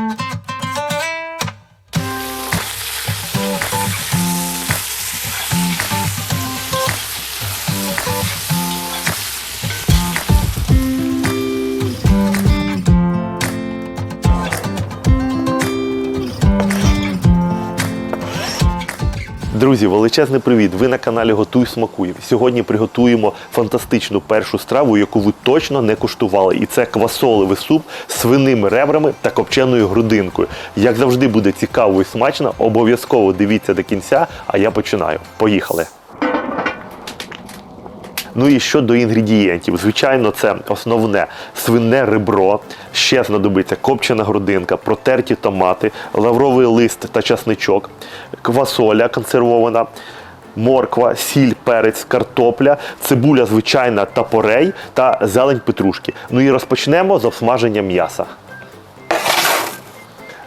Thank you. Друзі, величезний привіт! Ви на каналі Готуй Смакуй. Сьогодні приготуємо фантастичну першу страву, яку ви точно не куштували. І це квасолевий суп з свиними ребрами та копченою грудинкою. Як завжди буде цікаво і смачно, обов'язково дивіться до кінця, а я починаю. Поїхали! Ну і щодо інгредієнтів, звичайно, це основне свине ребро, ще знадобиться копчена грудинка, протерті томати, лавровий лист та часничок, квасоля консервована. Морква, сіль, перець, картопля, цибуля звичайна та порей та зелень петрушки. Ну і розпочнемо з обсмаження м'яса.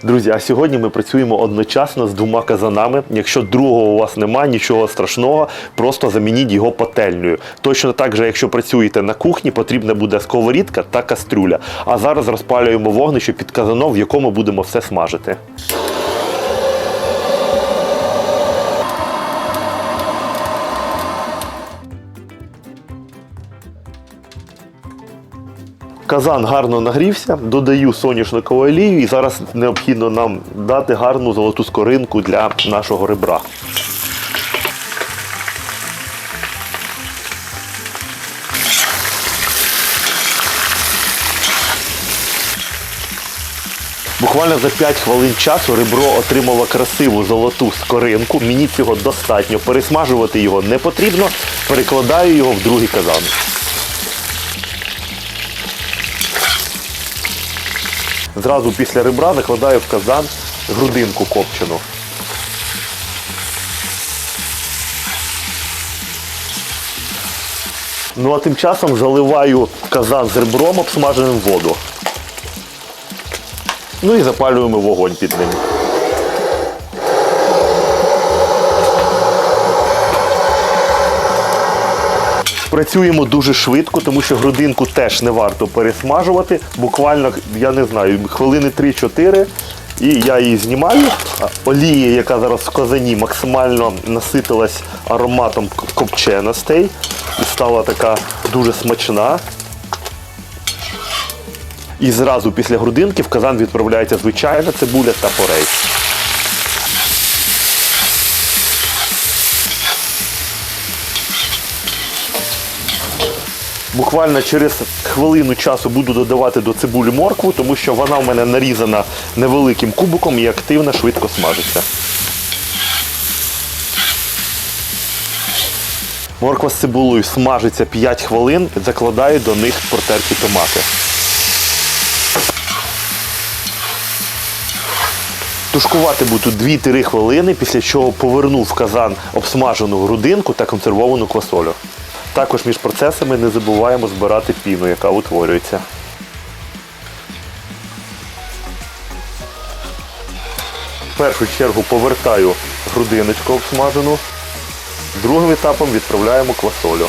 Друзі, а сьогодні ми працюємо одночасно з двома казанами. Якщо другого у вас немає, нічого страшного, просто замініть його пательнею. Точно так же, якщо працюєте на кухні, потрібна буде сковорідка та кастрюля. А зараз розпалюємо вогнище під казаном, в якому будемо все смажити. Казан гарно нагрівся, додаю соняшникову олію і зараз необхідно нам дати гарну золоту скоринку для нашого ребра. Буквально за 5 хвилин часу ребро отримало красиву золоту скоринку. Мені цього достатньо. Пересмажувати його не потрібно. Перекладаю його в другий казан. Зразу після ребра накладаю в казан грудинку копчену. Ну а тим часом заливаю казан з ребром обсмаженим воду. Ну і запалюємо вогонь під ним. Працюємо дуже швидко, тому що грудинку теж не варто пересмажувати. Буквально, я не знаю, хвилини 3-4. І я її знімаю. Олія, яка зараз в казані, максимально наситилась ароматом копченостей і стала така дуже смачна. І зразу після грудинки в казан відправляється звичайна цибуля та порей. Буквально через хвилину часу буду додавати до цибулі моркву, тому що вона в мене нарізана невеликим кубиком і активно швидко смажиться. Морква з цибулею смажиться 5 хвилин, закладаю до них протерті томати. Тушкувати буду 2-3 хвилини, після чого поверну в казан обсмажену грудинку та консервовану квасолю. Також між процесами не забуваємо збирати піну, яка утворюється. В першу чергу повертаю грудиночку обсмажену. Другим етапом відправляємо квасолю.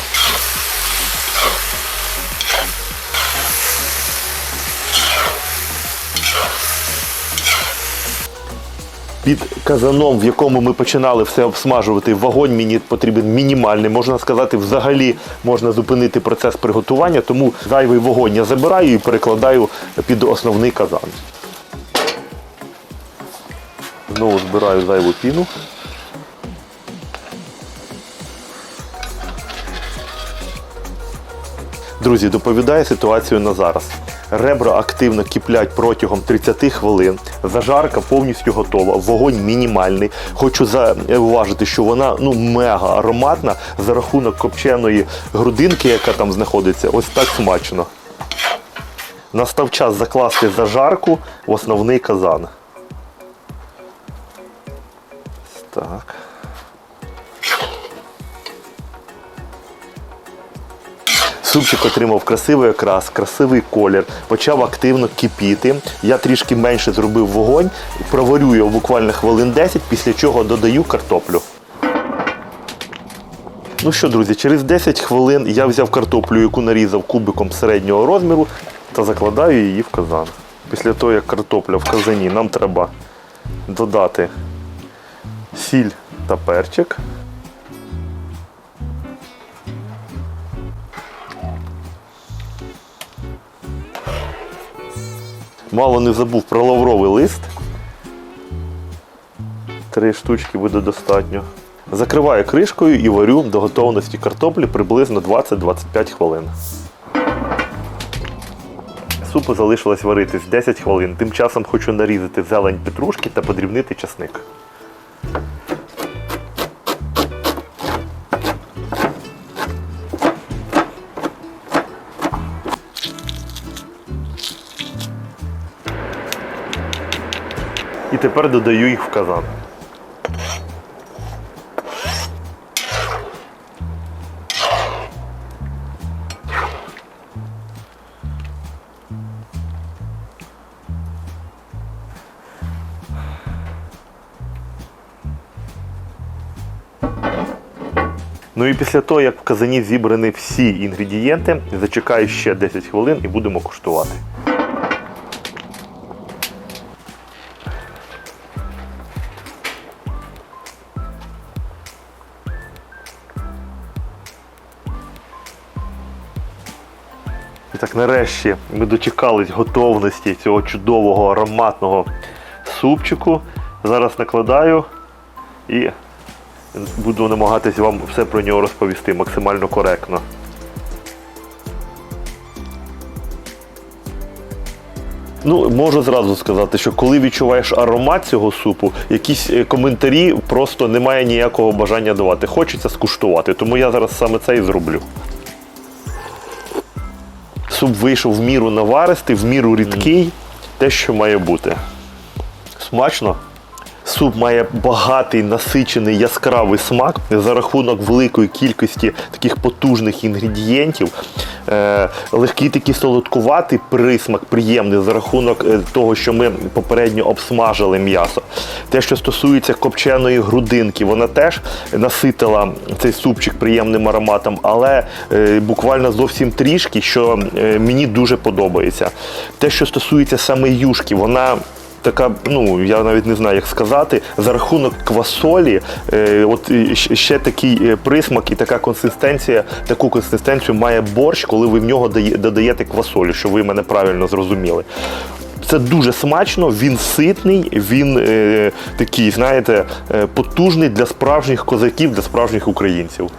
Під казаном, в якому ми починали все обсмажувати, вогонь мені потрібен мінімальний. Можна сказати, взагалі можна зупинити процес приготування, тому зайвий вогонь я забираю і перекладаю під основний казан. Знову збираю зайву піну. Друзі, доповідаю ситуацію на зараз. Ребра активно киплять протягом 30 хвилин. Зажарка повністю готова, вогонь мінімальний. Хочу зауважити, що вона ну мега ароматна за рахунок копченої грудинки, яка там знаходиться. Ось так смачно. Настав час закласти зажарку в основний казан. Так. Супчик отримав красивий окрас, красивий колір, почав активно кипіти. Я трішки менше зробив вогонь, проварю його буквально хвилин 10, після чого додаю картоплю. Ну що, друзі, через 10 хвилин я взяв картоплю, яку нарізав кубиком середнього розміру, та закладаю її в казан. після того, як картопля в казані, нам треба додати сіль та перчик. Мало не забув про лавровий лист. Три штучки буде достатньо. Закриваю кришкою і варю до готовності картоплі приблизно 20-25 хвилин. Супу залишилось варитись 10 хвилин. Тим часом хочу нарізати зелень петрушки та подрібнити часник. І тепер додаю їх в казан. Ну і після того, як в казані зібрані всі інгредієнти, зачекаю ще 10 хвилин і будемо куштувати. І так, нарешті ми дочекались готовності цього чудового ароматного супчику. Зараз накладаю і буду намагатись вам все про нього розповісти максимально коректно. Ну, можу зразу сказати, що коли відчуваєш аромат цього супу, якісь е, коментарі просто немає ніякого бажання давати. Хочеться скуштувати, тому я зараз саме це і зроблю. Суп вийшов в міру наваристий, в міру рідкий, те, що має бути. Смачно. Суп має багатий, насичений, яскравий смак за рахунок великої кількості таких потужних інгредієнтів. Е, легкий такий солодкуватий присмак, приємний за рахунок е, того, що ми попередньо обсмажили м'ясо. Те, що стосується копченої грудинки, вона теж наситила цей супчик приємним ароматом, але е, буквально зовсім трішки, що мені дуже подобається. Те, що стосується саме юшки, вона така, ну я навіть не знаю, як сказати, за рахунок квасолі, е, от ще такий е, присмак і така консистенція, таку консистенцію має борщ, коли ви в нього додаєте квасолю, щоб ви мене правильно зрозуміли. Це дуже смачно, він ситний, він е, такий, знаєте, е, потужний для справжніх козаків, для справжніх українців.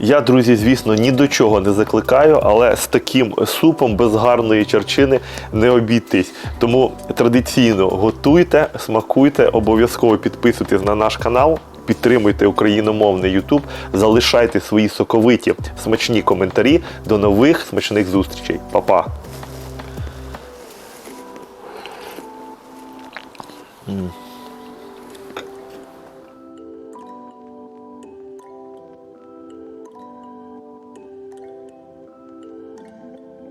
Я, друзі, звісно, ні до чого не закликаю, але з таким супом без гарної черчини не обійтись. Тому традиційно готуйте, смакуйте, обов'язково підписуйтесь на наш канал. Підтримуйте україномовний YouTube, залишайте свої соковиті смачні коментарі. До нових смачних зустрічей. Па-па! М.